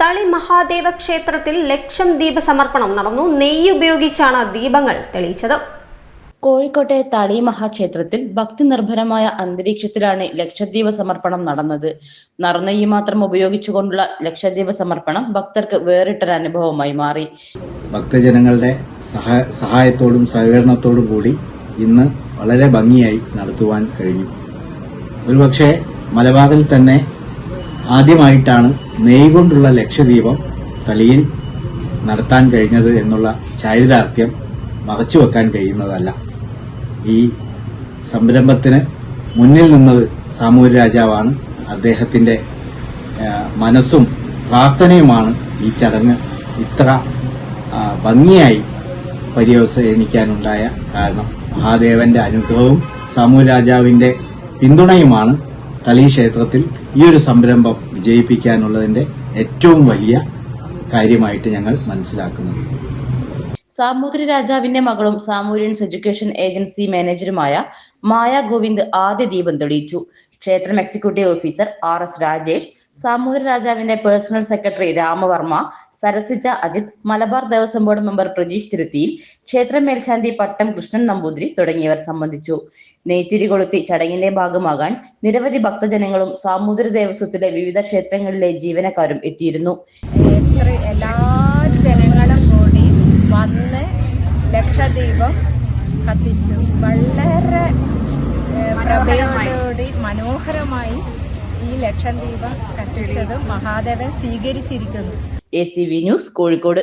തളി മഹാദേവ ക്ഷേത്രത്തിൽ ലക്ഷം ദീപ സമർപ്പണം നടന്നു. നെയ്യ് ഉപയോഗിച്ചാണ് ദീപങ്ങൾ തെളിയിച്ചത്. കോഴിക്കോട്ടെ തളി മഹാക്ഷേത്രത്തിൽ ഭക്തി നിർഭരമായ അന്തരീക്ഷത്തിലാണ് ലക്ഷദ്വീപ സമർപ്പണം നടന്നത്. നറുനെയ്യ് മാത്രം ഉപയോഗിച്ചുകൊണ്ടുള്ള ലക്ഷദ്വീപ സമർപ്പണം ഭക്തർക്ക് വേറിട്ടൊരു അനുഭവമായി മാറി. ഭക്തജനങ്ങളുടെ സഹായത്തോടും സഹകരണത്തോടും കൂടി ഇന്ന് വളരെ ഭംഗിയായി നടത്തുവാൻ കഴിഞ്ഞു. ഒരുപക്ഷെ മലബാറിൽ തന്നെ ആദ്യമായിട്ടാണ് നെയ് കൊണ്ടുള്ള ലക്ഷദ്വീപം തളിയിൽ നടത്താൻ കഴിഞ്ഞത് എന്നുള്ള ചാരിതാർത്ഥ്യം മറച്ചു വെക്കാൻ കഴിയുന്നതല്ല. ഈ സംരംഭത്തിന് മുന്നിൽ നിന്നത് സാമൂഹ്യ രാജാവാണ്. അദ്ദേഹത്തിന്റെ മനസ്സും പ്രാർത്ഥനയുമാണ് ഈ ചടങ്ങ് ഇത്ര ഭംഗിയായി പര്യവസാനിക്കാനുണ്ടായ കാരണം. മഹാദേവന്റെ അനുഗ്രഹവും സാമൂഹ്യ രാജാവിന്റെ പിന്തുണയുമാണ് തളി ക്ഷേത്രത്തിൽ ഈ ഒരു സംരംഭം വിജയിപ്പിക്കാനുള്ളതിന്റെ ഏറ്റവും വലിയ കാര്യമായിട്ട് ഞങ്ങൾ മനസ്സിലാക്കുന്നത് സാമൂതിരി രാജാവിന്റെ മകളും സാമൂര്യൻസ് എഡ്യൂക്കേഷൻ ഏജൻസി മാനേജറുമായ മായ ഗോവിന്ദ് ആദ്യ ദീപം തെളിയിച്ചു. ക്ഷേത്രം executive officer R S Rajesh Samoothiri രാജാവിന്റെ പേഴ്സണൽ സെക്രട്ടറി രാമവർമ്മ സരസിച്ച അജിത് മലബാർ ദേവസ്വം ബോർഡ് മെമ്പർ പ്രജീഷ് തിരുത്തിയിൽ ക്ഷേത്ര മേൽശാന്തി പട്ടം കൃഷ്ണൻ നമ്പൂതിരി തുടങ്ങിയവർ സംബന്ധിച്ചു. നെയ്ത്തിരി കൊളുത്തി ചടങ്ങിന്റെ ഭാഗമാകാൻ നിരവധി ഭക്തജനങ്ങളും സാമൂതിരി ദേവസ്വത്തിലെ വിവിധ ക്ഷേത്രങ്ങളിലെ ജീവനക്കാരും എത്തിയിരുന്നു. എല്ലാ ജനങ്ങളും കൂടി വന്ന് കത്തിച്ചു. വളരെ പ്രഭയോടുകൂടി മനോഹരമായി ഈ ലക്ഷദ്വീപം കത്തിച്ചത് മഹാദേവൻ സ്വീകരിച്ചിരിക്കുന്നു. A C V news Kozhikode.